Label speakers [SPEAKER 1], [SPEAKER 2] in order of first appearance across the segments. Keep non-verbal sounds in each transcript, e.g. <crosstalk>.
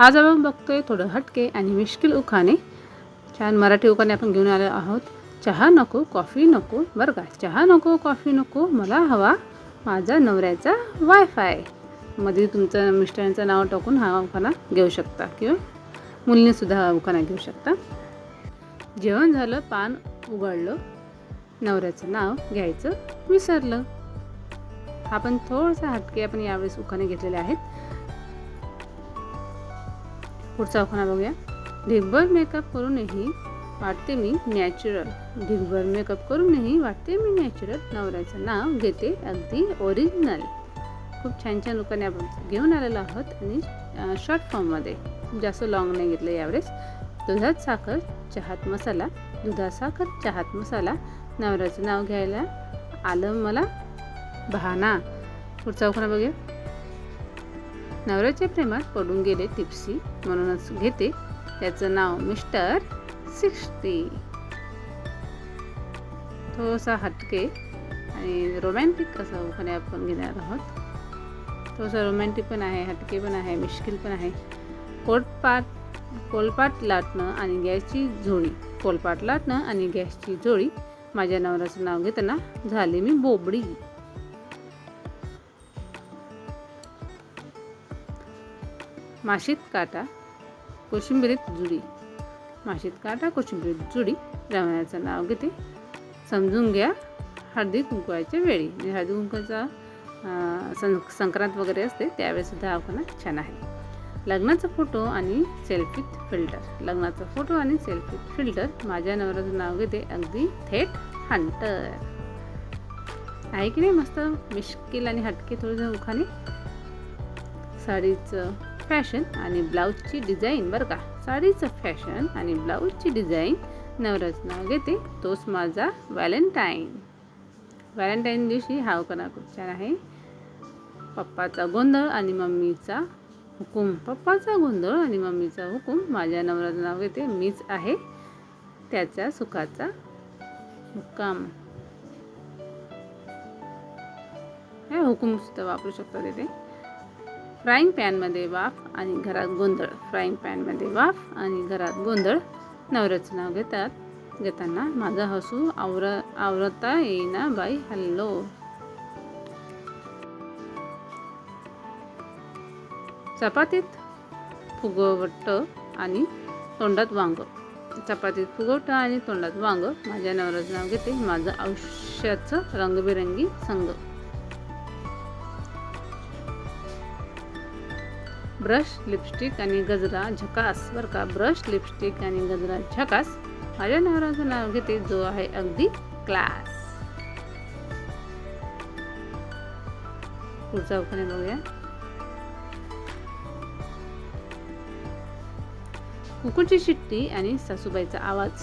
[SPEAKER 1] आज आपण बघतोय थोडं हटके आणि मिश्किल उखाणे. छान मराठी उखाणे आपण घेऊन आलो आहोत. चहा नको कॉफी नको बरं का? चहा नको कॉफी नको मला हवा माझा नवऱ्याचा वायफाय. मध्ये तुमचं मिस्टरांचं नाव टाकून हा उखाणा घेऊ शकता किंवा मुलीनेसुद्धा हा उखाणा घेऊ शकता. जेवण झालं पान उघडलं नवऱ्याचं नाव घ्यायचं विसरलं. आपण थोडंसं हटके आपण यावेळेस उखाणे घेतलेले आहेत. पुढचा उखाणा बघूया. ढिगभर मेकअप करूनही वाटते मी नॅचरल ढिगभर मेकअप करूनही वाटते मी नॅचरल नवऱ्याचं नाव घेते अगदी ओरिजिनल खूप छान छान लोकांनी आपण घेऊन आलेलो आहोत आणि शॉर्ट फॉर्ममध्ये जास्त लॉंग नाही घेतलं यावेळेस. दुधात साखर चहात मसाला. दुधात साखर चहात मसाला. नवऱ्याचं नाव घ्यायला आलं मला बहाना. पुढचा उखाणा बघूया. नवऱ्याच्या प्रेमात पडून गेले टिप्सी. म्हणूनच घेते त्याचं नाव मिस्टर सिक्स्टी. थोडासा हटके आणि रोमॅन्टिक असा उखाणे आपण घेणार आहोत. थोडासा रोमॅन्टिक पण आहे हटके पण आहे मिश्किल पण आहे. कोटपाट कोलपाट लाटणं आणि गॅसची झोळी. कोलपाट लाटणं आणि गॅसची झोळी माझ्या नवऱ्याचं नाव घेताना झाली मी बोबडी. माशीत काटा कोशिंबिरीत जुडी. माशीत काटा कोशिंबिरीत जुडी. रवण्याचं नाव घेते. समजून घ्या हळदी कुंकवायच्या वेळी. म्हणजे हळदी कुंकवाचा सं संक्रांत वगैरे असते त्यावेळेसुद्धा हा छान आहे. लग्नाचा फोटो आणि सेल्फीत फिल्टर. लग्नाचा फोटो आणि सेल्फीत फिल्टर माझ्या नवऱ्याचं नाव घेते. अगदी थेट हंटर. आहे की नाही मस्त? मिश्किल आणि हटके थोडंसं उखाने साडीचं फॅशन आणि ब्लाऊजची डिझाईन बरं का. साडीचं फॅशन आणि ब्लाऊजची डिझाईन. नवऱ्याचं नाव घेते तोच माझा व्हॅलेंटाईन. व्हॅलेंटाईन दिवशी हा उखाणा खूप छान आहे. पप्पाचा गोंधळ आणि मम्मीचा हुकूम. पप्पाचा गोंधळ आणि मम्मीचा हुकूम माझ्या नवऱ्याचं नाव घेते मीच आहे त्याच्या सुखाचा मुक्काम. हे हुकूम सुद्धा वापरू शकता तिथे. फ्राईंग पॅनमध्ये वाफ आणि घरात गोंधळ. फ्राईंग पॅनमध्ये वाफ आणि घरात गोंधळ. नवऱ्याचं नाव घेतात घेताना माझा हसू आवर आवरता येईना बाई हल्लो चपातीत फुगवट आणि तोंडात वांग. चपातीत फुगवट आणि तोंडात वांग. माझ्या नवऱ्याचं नाव घेते माझं आयुष्याचं रंगबिरंगी संग. ब्रश लिपस्टिक आणि गजरा झकास बरं का? ब्रश लिपस्टिक आणि गजरा झकास. माझ्या नवऱ्याचं नाव घेते जो आहे अगदी क्लास पुढचा उखाने बघूया. कुकूची शिट्टी आणि सासूबाईचा आवाज.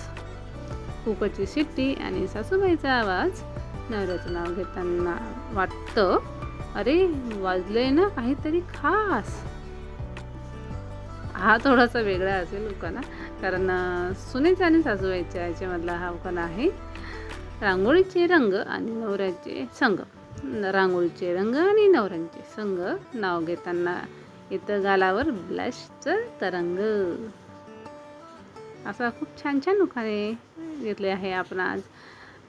[SPEAKER 1] कुकूची शिट्टी आणि सासूबाईचा आवाज. नवऱ्याचं नाव घेताना वाटतं अरे वाजलंय ना काहीतरी खास. हा थोडासा वेगळा असेल उखाणा कारण सुनेचा आणि सासूबाईच्या याच्यामधला हा उखाणा आहे. रांगोळीचे रंग आणि नवऱ्याचे संग. रांगोळीचे रंग आणि नवऱ्यांचे संग. नाव घेताना इथं गालावर ब्लशचं तरंग. असा खूप छान छान उखाणे घेतले आहे आपण आज.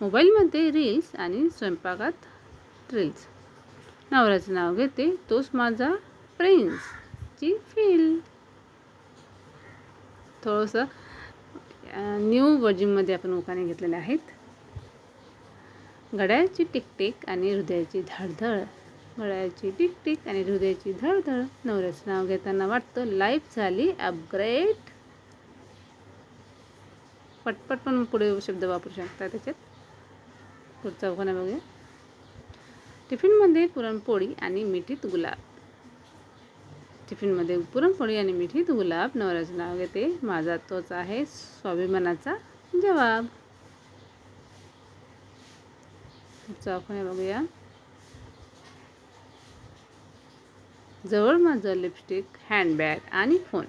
[SPEAKER 1] मोबाईलमध्ये रील्स आणि स्वयंपाकात रील्स. नवऱ्याचं नाव घेते तोच माझा प्रिन्सची फील थोडंसं न्यू वर्जिनमध्ये आपण उखाणे घेतलेले आहेत. घड्याळाची टिकटिक आणि हृदयाची धडधड. घड्याळाची टिकटिक आणि हृदयाची धडधड. नवऱ्याचं नाव घेताना वाटतं लाईफ झाली अपग्रेड पटपट पण पुढे शब्द वापरू शकता त्याच्यात. पुढचा उखाणा बघूया. टिफिनमध्ये पुरणपोळी आणि मिठीत गुलाब. टिफिनमध्ये पुरणपोळी आणि मिठीत गुलाब नवऱ्याचं नाव घेते. माझा तोच आहे स्वाभिमानाचा जवाब. पुढचा बघूया. जवळ माझं लिपस्टिक हँडबॅग आणि फोन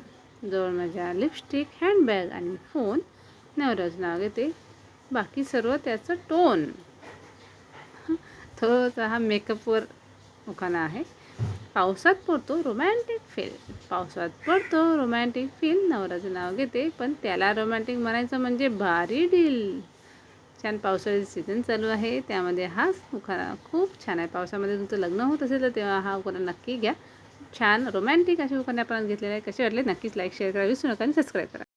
[SPEAKER 1] जवळ माझ्या लिपस्टिक हँडबॅग आणि फोन नवऱ्याचं नाव घेते. बाकी सर्व त्याचं टोन <laughs> थोडासा हा मेकअपवर उखाणा आहे. पावसात पडतो रोमॅन्टिक फील पावसात पडतो रोमॅन्टिक फील नवऱ्याचं नाव घेते पण त्याला रोमॅन्टिक म्हणायचं म्हणजे भारी डील छान पावसाळ्याचं सीझन चालू आहे. त्यामध्ये हा उखाणा खूप छान आहे. पावसामध्ये तुमचं लग्न होत असेल तर तेव्हा हा उखाणा नक्की घ्या. छान रोमॅन्टिक अशा उखाणे आपण घेतलेला आहे कसे वाटले? नक्कीच लाईक शेअर करा. विसरू नका आणि सबस्क्राईब करा.